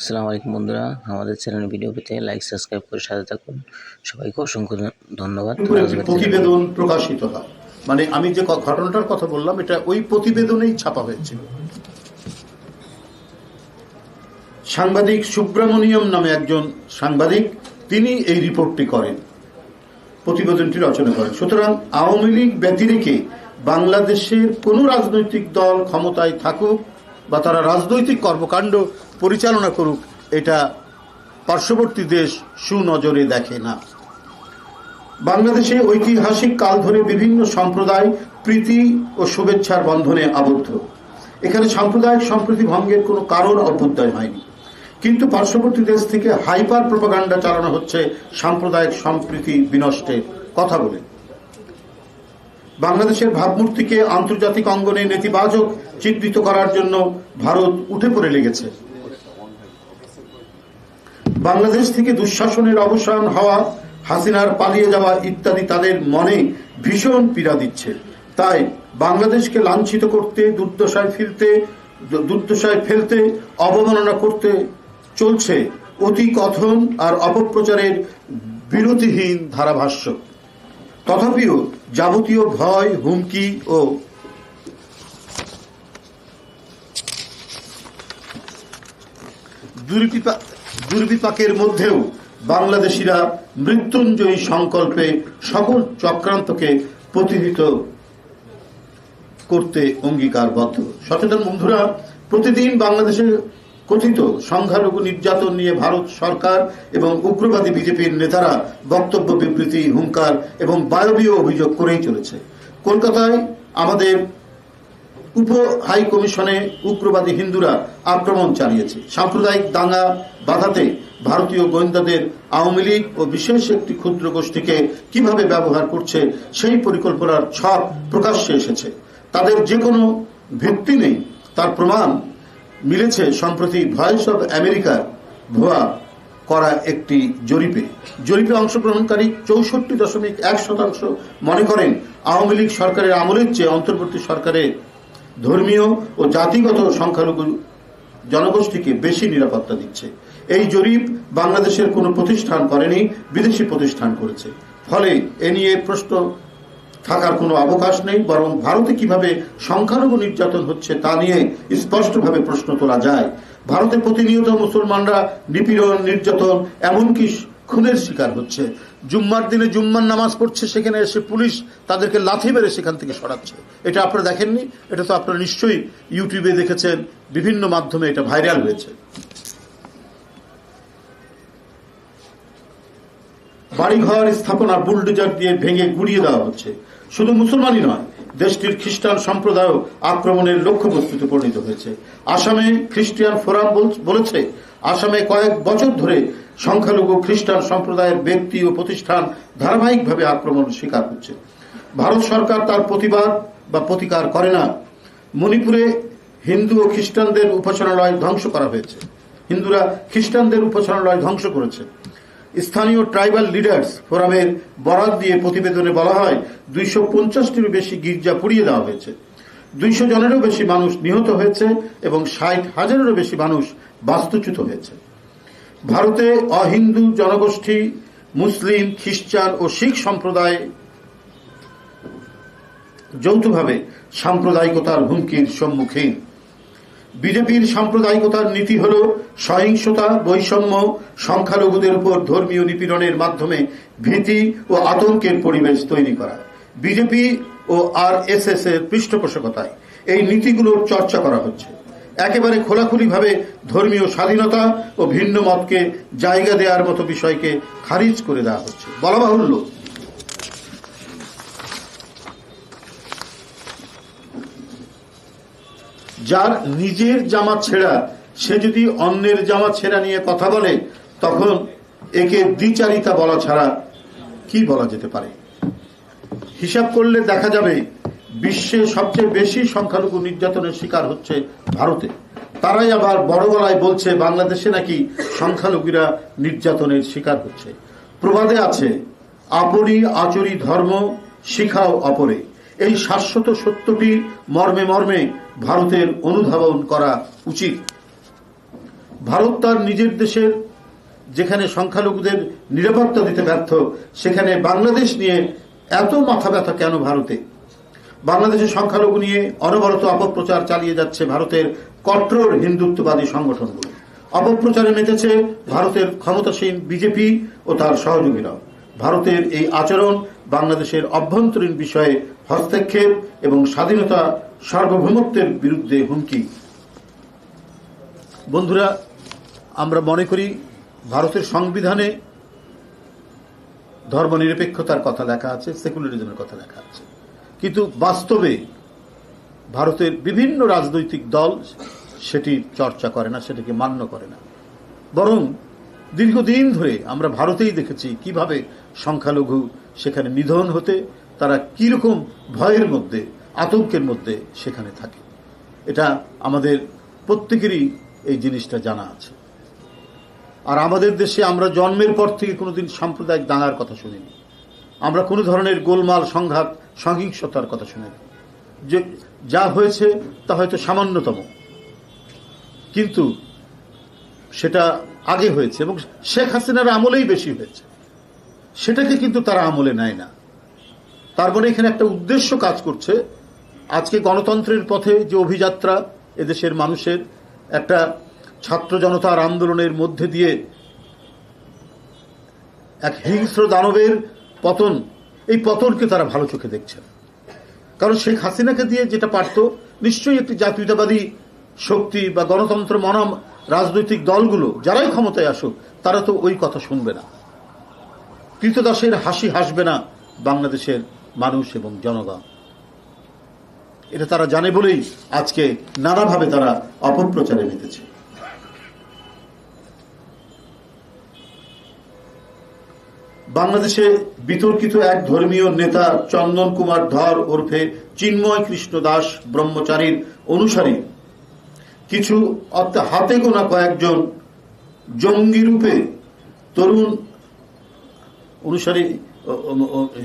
আসসালামু আলাইকুম বন্ধুরা আমাদের চ্যানেল ভিডিও পেতে লাইক সাবস্ক্রাইব করে সাথে থাকুন। সবাইকে অসংখ্য ধন্যবাদ। প্রতিবেদন প্রকাশিত হয় মানে আমি যে ঘটনাটার কথা বললাম এটা ওই প্রতিবেদনেই ছাপা হয়েছিল সাংবাদিক সুব্রমণিয়ম নামে একজন সাংবাদিক তিনি এই রিপোর্টটি করেন প্রতিবেদনটি রচনা করেন। সুতরাং আওয়ামী লীগ ব্যতিরেকে বাংলাদেশের কোনো রাজনৈতিক দল ক্ষমতায় থাকুক বা তারা রাজনৈতিক কর্মকাণ্ড পরিচালনা করুক, এটা পার্শ্ববর্তী দেশ সুনজরে দেখে না। বাংলাদেশে ঐতিহাসিক কাল ধরে বিভিন্ন সম্প্রদায় প্রীতি ও শুভেচ্ছার বন্ধনে আবদ্ধ। এখানে সাম্প্রদায়িক সম্প্রীতি ভঙ্গের কোনো কারণ অভ্যুদয় হয়নি। কিন্তু পার্শ্ববর্তী দেশ থেকে হাইপার প্রপাগান্ডা চালানো হচ্ছে সাম্প্রদায়িক সম্প্রীতি বিনষ্টের কথা বলে। বাংলাদেশের ভাবমূর্তিকে আন্তর্জাতিক অঙ্গনে নেতিবাচক চিত্রিত করার জন্য ভারত উঠে পড়ে লেগেছে। বাংলাদেশ থেকে দুঃশাসনের অবসান হওয়া, হাসিনার পালিয়ে যাওয়া ইত্যাদি তাদের মনে ভীষণ পীড়া দিচ্ছে। তাই বাংলাদেশকে লাঞ্ছিত করতে, দুর্দশায় ফেলতে দুর্দশায় ফেলতে, অবমাননা করতে চলছে অতি কথন আর অপপ্রচারের বিরতিহীন ধারাভাষ্য। তথাপিও যাবতীয় ভয়, হুমকি ও দুর্বিপা- দুর্বিপাকের মধ্যেও বাংলাদেশিরা মৃত্যুঞ্জয়ী সংকল্পে সকল চক্রান্তকে প্রতিহিত করতে অঙ্গীকারবদ্ধ। সচেতন বন্ধুরা, প্রতিদিন বাংলাদেশে কথিত সংখ্যালঘু নির্যাতন নিয়ে ভারত সরকার এবং উগ্রবাদী বিজেপির নেতারা বক্তব্য, বিবৃতি, হুঙ্কার এবং বায়বীয় অভিযোগ করেই চলেছে। কলকাতায় আমাদের উপ হাই কমিশনে উগ্রবাদী হিন্দুরা আক্রমণ চালিয়েছে। সাম্প্রদায়িক দাঙ্গা বাধাতে ভারতীয় গোয়েন্দাদের আওয়ামী লীগ ও বিশেষ একটি ক্ষুদ্র গোষ্ঠীকে কীভাবে ব্যবহার করছে, সেই পরিকল্পনার ছক প্রকাশ্যে এসেছে। তাদের যে কোনো ভিত্তি নেই। তার প্রমাণ মিলেছে সম্প্রতি ভয়েস অব আমেরিকার ভুয়া করা একটি জরিপে। জরিপে অংশগ্রহণকারী চৌষট্টি দশমিক এক শতাংশ মনে করেন, আওয়ামী লীগ সরকারের আমলের চেয়ে অন্তর্বর্তী সরকারের ধর্মীয় ও জাতিগত সংখ্যালঘু জনগোষ্ঠীকে বেশি নিরাপত্তা দিচ্ছে। এই জরিপ বাংলাদেশের কোনো প্রতিষ্ঠান করেনি, বিদেশি প্রতিষ্ঠান করেছে। ফলে এ নিয়ে প্রশ্ন থাকার কোনো অবকাশ নেই, বরং ভারতে কীভাবে সংখ্যালঘু নির্যাতন হচ্ছে তা নিয়ে স্পষ্টভাবে প্রশ্ন তোলা যায়। ভারতে প্রতিনিয়ত মুসলমানরা নিপীড়ন, নির্যাতন, এমনকি খুনের শিকার হচ্ছে। জুম্মার দিনে জুম্মার নামাজ পড়ছে, সেখানে এসে পুলিশ তাদেরকে লাথি মেরে সেখান থেকে সরাচ্ছে। এটা আপনারা দেখেননি, এটা তো আপনারা নিশ্চয়ই ইউটিউবে দেখেছেন, বিভিন্ন মাধ্যমে এটা ভাইরাল হয়েছে। বাড়িঘর স্থাপনা বুলডোজার দিয়ে ভেঙে গুড়িয়ে দেওয়া হচ্ছে। শুধু মুসলমানই নয়, দেশটির খ্রিস্টান সম্প্রদায় আক্রমণের লক্ষ্যবস্তুতে পরিণত হয়েছে। আসামে খ্রিস্টিয়ান ফোরাম বলেছে আসামে কয়েক বছর ধরে সংখ্যালঘু খ্রিস্টান সম্প্রদায়ের ব্যক্তি ও প্রতিষ্ঠান ধারাবাহিকভাবে আক্রমণ শিকার হচ্ছে ভারত সরকার তার প্রতিবাদ বা প্রতিকার করে না। মণিপুরে হিন্দু ও খ্রিস্টানদের উপাসনালয় ধ্বংস করা হয়েছে। হিন্দুরা খ্রিস্টানদের উপাসনালয় ধ্বংস করেছে। স্থানীয় ট্রাইবাল লিডার্স ফোরামের বরাত দিয়ে প্রতিবেদনে বলা হয়, দুইশো পঞ্চাশটিরও বেশি গির্জা পুড়িয়ে দেওয়া হয়েছে। দুইশো জনেরও বেশি মানুষ নিহত হয়েছে এবং ষাট হাজারেরও বেশি মানুষ বাস্তুচ্যুত হয়েছে। ভারতে অহিন্দু জনগোষ্ঠী, মুসলিম, খ্রিস্টান ও শিখ সম্প্রদায় যৌথভাবে সাম্প্রদায়িকতার হুমকির সম্মুখীন। বিজেপির সাম্প্রদায়িকতার নীতি হল সহিংসতা, বৈষম্য, সংখ্যালঘুদের উপর ধর্মীয় নিপীড়নের মাধ্যমে ভীতি ও আতঙ্কের পরিবেশ তৈরি করা। বিজেপি ও আর এস এস এর পৃষ্ঠপোষকতায় এই নীতিগুলোর চর্চা করা হচ্ছে। একেবারে খোলাখুলিভাবে ধর্মীয় স্বাধীনতা ও ভিন্ন মতকে জায়গা দেওয়ার মতো বিষয়কে খারিজ করে দেওয়া হচ্ছে। বলা বাহুল্য। যার নিজের জামা ছেঁড়া, সে যদি অন্যের জামা ছেঁড়া নিয়ে কথা বলে, তখন একে দ্বিচারিতা বলা ছাড়া কি বলা যেতে পারে? হিসাব করলে দেখা যাবে বিশ্বে সবচেয়ে বেশি সংখ্যালঘু নির্যাতনের শিকার হচ্ছে ভারতে। তারাই আবার বড় গলায় বলছে বাংলাদেশে নাকি সংখ্যালঘুরা নির্যাতনের শিকার হচ্ছে। প্রবাদে আছে, আপনি আচরি ধর্ম, শিখাও অপরে। এই শাশ্বত সত্যটি মর্মে মর্মে ভারতের অনুধাবন করা উচিত। ভারত তার নিজের দেশের যেখানে সংখ্যালঘুদের নিরাপত্তা দিতে ব্যর্থ, সেখানে বাংলাদেশ নিয়ে এত মাথা ব্যথা কেন ভারতে? বাংলাদেশের সংখ্যালঘু নিয়ে অনবরত অপপ্রচার চালিয়ে যাচ্ছে ভারতের কট্টর হিন্দুত্ববাদী সংগঠনগুলো। অপপ্রচারে মেতেছে ভারতের ক্ষমতাসীন বিজেপি ও তার সহযোগীরা ভারতের এই আচরণ বাংলাদেশের অভ্যন্তরীণ বিষয়ে হস্তক্ষেপ এবং স্বাধীনতা সার্বভৌমত্বের বিরুদ্ধে হুমকি। বন্ধুরা, আমরা মনে করি ভারতের সংবিধানে ধর্মনিরপেক্ষতার কথা লেখা আছে সেকুলারিজমের কথা লেখা আছে। কিন্তু বাস্তবে ভারতের বিভিন্ন রাজনৈতিক দল সেটি চর্চা করে না, সেটাকে মান্য করে না। বরং দীর্ঘদিন ধরে আমরা ভারতেই দেখেছি কীভাবে সংখ্যালঘু সেখানে নিধন হতে, তারা কীরকম ভয়ের মধ্যে, আতঙ্কের মধ্যে সেখানে থাকে। এটা আমাদের প্রত্যেকেরই এই জিনিসটা জানা আছে। আর আমাদের দেশে আমরা জন্মের পর থেকে কোনোদিন সাম্প্রদায়িক দাঙ্গার কথা শুনিনি। আমরা কোনো ধরনের গোলমাল, সংঘাত, সহিংসতার কথা শুনিনি। যে যা হয়েছে তা হয়তো সামান্যতম। কিন্তু সেটা আগে হয়েছে এবং শেখ হাসিনার আমলেই বেশি হয়েছে। সেটাকে কিন্তু তারা আমলে নেয় না। তারপরে এখানে একটা উদ্দেশ্য কাজ করছে। আজকে গণতন্ত্রের পথে যে অভিযাত্রা এদেশের মানুষের একটা ছাত্র জনতার আন্দোলনের মধ্যে দিয়ে এক হিংস্র দানবের পতন, এই পতনকে তারা ভালো চোখে দেখছেন। কারণ শেখ হাসিনাকে দিয়ে যেটা পারত, নিশ্চয়ই একটি জাতীয়তাবাদী শক্তি বা গণতন্ত্র মনাম রাজনৈতিক দলগুলো, যারাই ক্ষমতায় আসুক, তারা তো ওই কথা শুনবে না। কৃতদাসের হাসি হাসবে না বাংলাদেশের মানুষ এবং জনগণ। এটা তারা জানে বলেই আজকে নানাভাবে তারা অপপ্রচারে মেতেছে। বাংলাদেশে বিতর্কিত এক ধর্মীয় নেতা চন্দন কুমার ধর ওরফে চিন্ময় কৃষ্ণ দাস ব্রহ্মচারীর অনুসারী। কিছু অর্থাৎ হাতে গোনা কয়েকজন জঙ্গি রূপে তরুণ অনুসারী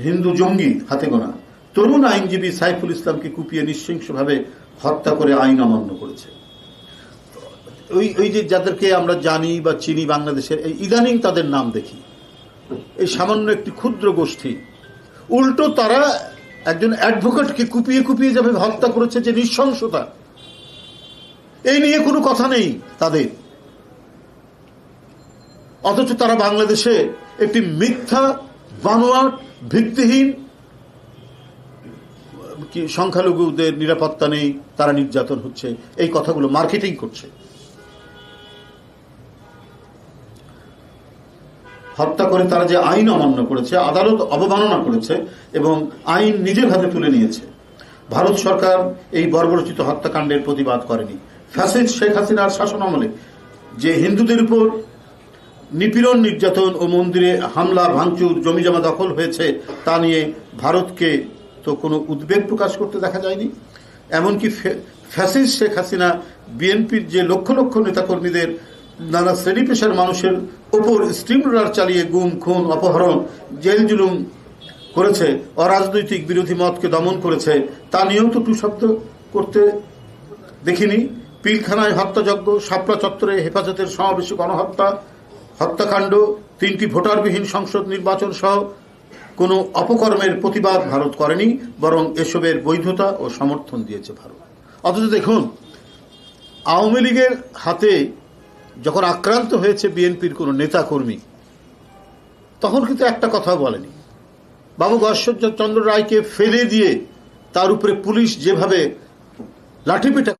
হিন্দু জঙ্গি হাতে গোনা। তরুণ আইনজীবী সাইফুল ইসলামকে কুপিয়ে নৃশংসভাবে হত্যা করে আইন অমান্য করেছে। ওই ওই যে যাদেরকে আমরা জানি বা চিনি বাংলাদেশের ইদানিং তাদের নাম দেখি। এই সামান্য একটি ক্ষুদ্র গোষ্ঠী। উল্টো তারা একজন অ্যাডভোকেটকে কুপিয়ে কুপিয়ে যাবে হত্যা করেছে যে নৃশংসতা, এই নিয়ে কোনো কথা নেই তাদের। অথচ তারা বাংলাদেশে একটি মিথ্যা, বানোয়াট, ভিত্তিহীন সংখ্যালঘুদের নিরাপত্তা নেই, তারা নির্যাতন হচ্ছে, এই কথাগুলো মার্কেটিং করছে। হত্যা করে তারা যে আইন অমান্য করেছে, আদালত অবমাননা করেছে এবং আইন নিজের হাতে তুলে নিয়েছে। ভারত সরকার এই বর্বরচিত হত্যাকাণ্ডের প্রতিবাদ করেনি। ফ্যাসিড শেখ হাসিনার শাসন আমলে যে হিন্দুদের উপর নিপীড়ন, নির্যাতন ও মন্দিরে হামলা, ভাঙচুর, জমিজমা দখল হয়েছে, তা নিয়ে ভারতকে তো কোনো উদ্বেগ প্রকাশ করতে দেখা যায়নি। এমনকি ফে- ফ্যাসিস্ট শেখ হাসিনা বিএনপির যে লক্ষ লক্ষ নেতাকর্মীদের নানা শ্রেণি পেশার মানুষের ওপর স্টিম রোলার চালিয়ে গুম, খুন, অপহরণ, জেল জুলুম করেছে, অরাজনৈতিক বিরোধী মতকে দমন করেছে। তা নিয়েও তো করতে দেখিনি। পিলখানায় হত্যাযজ্ঞ, শাপলা চত্বরে হেফাজতের সমাবেশে গণহত্যা, হত্যাকাণ্ড, তিনটি ভোটারবিহীন সংসদ নির্বাচন সহ কোনো অপকর্মের প্রতিবাদ ভারত করেনি, বরং এসবের বৈধতা ও সমর্থন দিয়েছে ভারত। অথচ দেখুন, আওয়ামী লীগের হাতে যখন আক্রান্ত হয়েছে বিএনপির কোনো নেতাকর্মী, তখন কিন্তু একটা কথা বলেনি। বাবু ঐশ্বর্য চন্দ্র রায়কে ফেলে দিয়ে তার উপরে পুলিশ যেভাবে লাঠিপেটা